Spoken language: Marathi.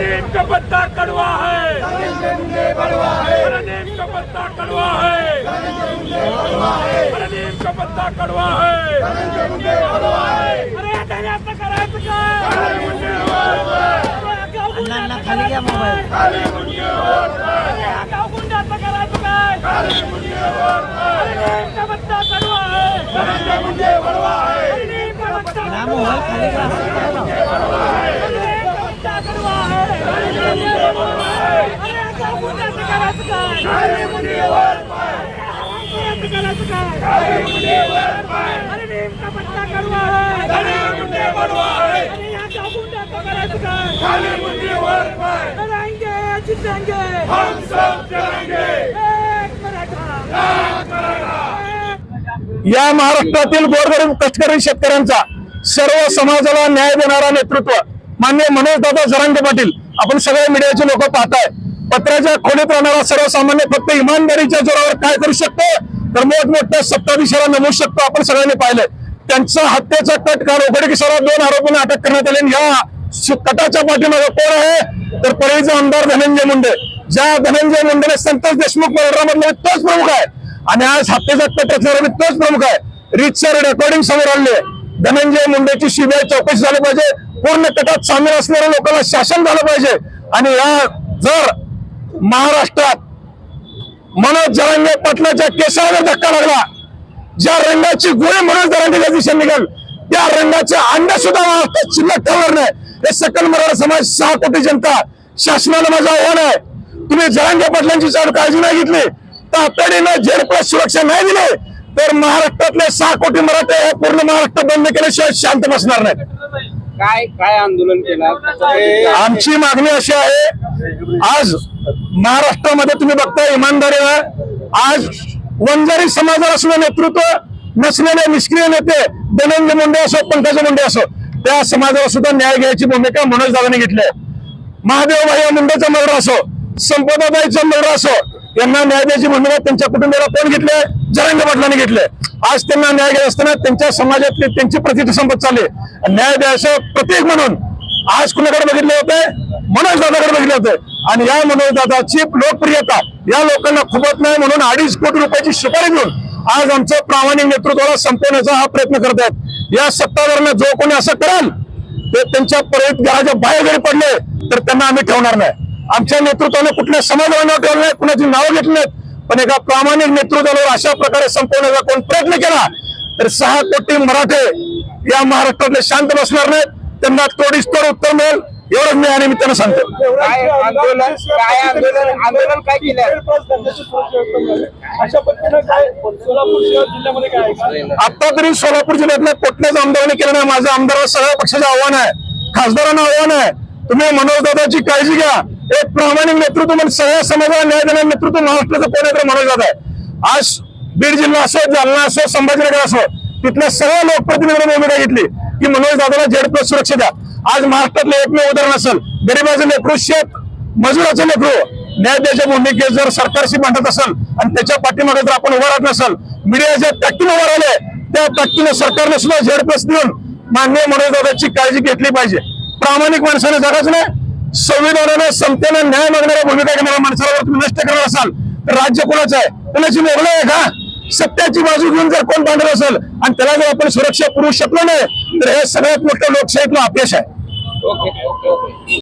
नीम का पत्ता कड़वा है है अरे नीम का पत्ता कड़वा है अरे नीम का पत्ता कड़वा है। का पत्ता ना मोबाईल खाली अरे पत्ता है अरे या करायचं काय काले मुंडे वर पाय, गावगुंड्याचं करायचं काय काले मुंडे वर पाय, अरे नीम का पत्ता कड़वा है धनंजय मुंडे बड़वा है अरे या गावगुंड्याचं करायचं काय काले मुंडे वर पाय, लड़ाएंगे जीतेंगे हम सब चलेंगे एक मराठा एक मराठा एक या महाराष्ट्रातील गोरगरीब कष्टकरी शेतकऱ्यांचा सर्व समाजाला न्याय देणारा नेतृत्व मान्य मनोज दादा जरांगे पाटील. आपण सगळे मीडियाचे लोक पाहताय. पत्राच्या खोलीत राहणारा सर्वसामान्य फक्त इमानदारीच्या जोरावर काय करू शकतो? तर मोठमोठ्या सत्ताधीशाला नमवू शकतो आपण सगळ्यांनी पाहिलंय. त्यांचा हत्येचा कट काल उघडकीसला दोन आरोपींना अटक करण्यात आली ह्या या कटाच्या पाठीमागे कोण आहे? तर परळीचे आमदार धनंजय मुंडे. ज्या धनंजय मुंडेने संतोष देशमुख मराठवाड्यामध्ये तोच प्रमुख आहे आणि आज हत्येचा कट रचणारा तोच प्रमुख आहे. रितसर रेकॉर्डिंग समोर आणले. धनंजय मुंडेची सीबीआय चौकशी झाली पाहिजे. पूर्ण कटात सामील असणाऱ्या लोकांना शासन झालं पाहिजे. आणि या जर महाराष्ट्रात मनोज जरांगे पाटलाच्या केसावर धक्का लागला ज्या रंगाची गोळी मनोज जरांगेच्या दिशेने निघाल त्या रंगाच्या अंड्या सुद्धा महाराष्ट्रात शिल्लक ठेवणार नाही. हे सकल मराठा समाज सहा कोटी जनता शासनाला माझं आव्हान आहे. तुम्ही जरांगे पाटलांची चालू काळजी नाही घेतली. तातडीनं झेड प्लस सुरक्षा नाही दिली तर महाराष्ट्रातले सहा कोटी मराठे हे पूर्ण महाराष्ट्र बंद केल्याशिवाय शांत बसणार नाहीत. काय काय आंदोलन केलं? आमची मागणी अशी आहे आज महाराष्ट्रामध्ये तुम्ही बघताय इमानदारीनं आज वंजारी समाजाला असलेलं नेतृत्व नसलेले निष्क्रिय नेते धनंजय मुंडे असो पंकजा मुंडे असो त्या समाजाला सुद्धा न्याय घ्यायची भूमिका मनोज दादाने घेतली आहे. महादेव भाई मुंडेचा मर्डर असो संपदाबाईचा मर्डर असो यांना न्याय म्हणून त्यांच्या कुटुंबियाला कोण घेतले जरंग पाटलांनी घेतले आज त्यांना न्याय घेत असताना त्यांच्या समाजातली त्यांची प्रतिष्ठा संपत चालली. न्यायाधीश प्रतीक म्हणून आज कुणाकडे बघितले होते मनोज दादाकडे बघितले होते आणि या मनोज दादाची लोकप्रियता या लोकांना खुपत नाही म्हणून अडीच कोटी रुपयाची शिफारस घेऊन आज आमचं प्रामाणिक नेतृत्वाला संपवण्याचा हा प्रयत्न करत आहेत. या सत्ताधाऱ्यांना जो कोणी असं कराल ते त्यांच्या परत घराच्या बाहेर जरी पडले तर त्यांना आम्ही ठेवणार नाही. आमच्या नेतृत्वाने कुठल्या समाजाला नाव ठेवलं नाही कुणाची नावं घेतली नाहीत. पण एका प्रामाणिक नेतृत्वावर अशा प्रकारे संपवण्याचा कोण प्रयत्न केला तर सहा कोटी मराठे या महाराष्ट्रातले शांत बसणार नाहीत. त्यांना तोडीस तोड उत्तर मिळेल एवढंच मी या निमित्तानं सांगतो. काय आंदोलन काय आंदोलन आंदोलन काय केलं? अशा पद्धतीनं काय सोलापूर शहर जिल्ह्यामध्ये काय आहे का? आता तरी सोलापूर जिल्ह्यातल्या कुठल्याच आमदारांनी केलं नाही. माझं आमदार सगळ्या पक्षाचं आव्हान आहे. खासदारांना आव्हान आहे. तुम्ही मनोज दादाची काळजी घ्या. एक प्रामाणिक नेतृत्व म्हणजे सगळ्या समाजाला न्याय देणारं नेतृत्व महाराष्ट्राचं कोण म्हणलं जात आहे. आज बीड जिल्हा असो जालना असो संभाजीनगर असो तिथल्या सगळ्या लोकप्रतिनिधींनी भूमिका घेतली की मनोज दादाला झेड प्लस सुरक्षा द्या. आज महाराष्ट्रातलं एकमेव उदाहरण असेल गरीबाचं लेकरू शेत मजुराचं लेकरू. न्याय भूमिकेत जर सरकारशी मांडत असेल आणि त्याच्या पाठीमागे जर आपण उभा राहत नसेल मीडियाच्या ताकदीने उभा राहिले त्या ताकदीने सरकारने सुद्धा झेड प्लस देऊन माननीय मनोज दादाची काळजी घेतली पाहिजे. प्रामाणिक माणसाने जगाच नाही संविधानाने समतेनं न्याय मागणाऱ्या भूमिका घेणाऱ्या माणसाला तुम्ही नष्ट करणार असाल तर राज्य कोणाचं आहे? कोणाची मोगलं आहे का? सत्याची बाजू घेऊन जर कोण बांधत असेल आणि त्याला जर आपण सुरक्षा पुरवू शकलो नाही तर हे सगळ्यात मोठं लोकशाहीतलं अपयश आहे.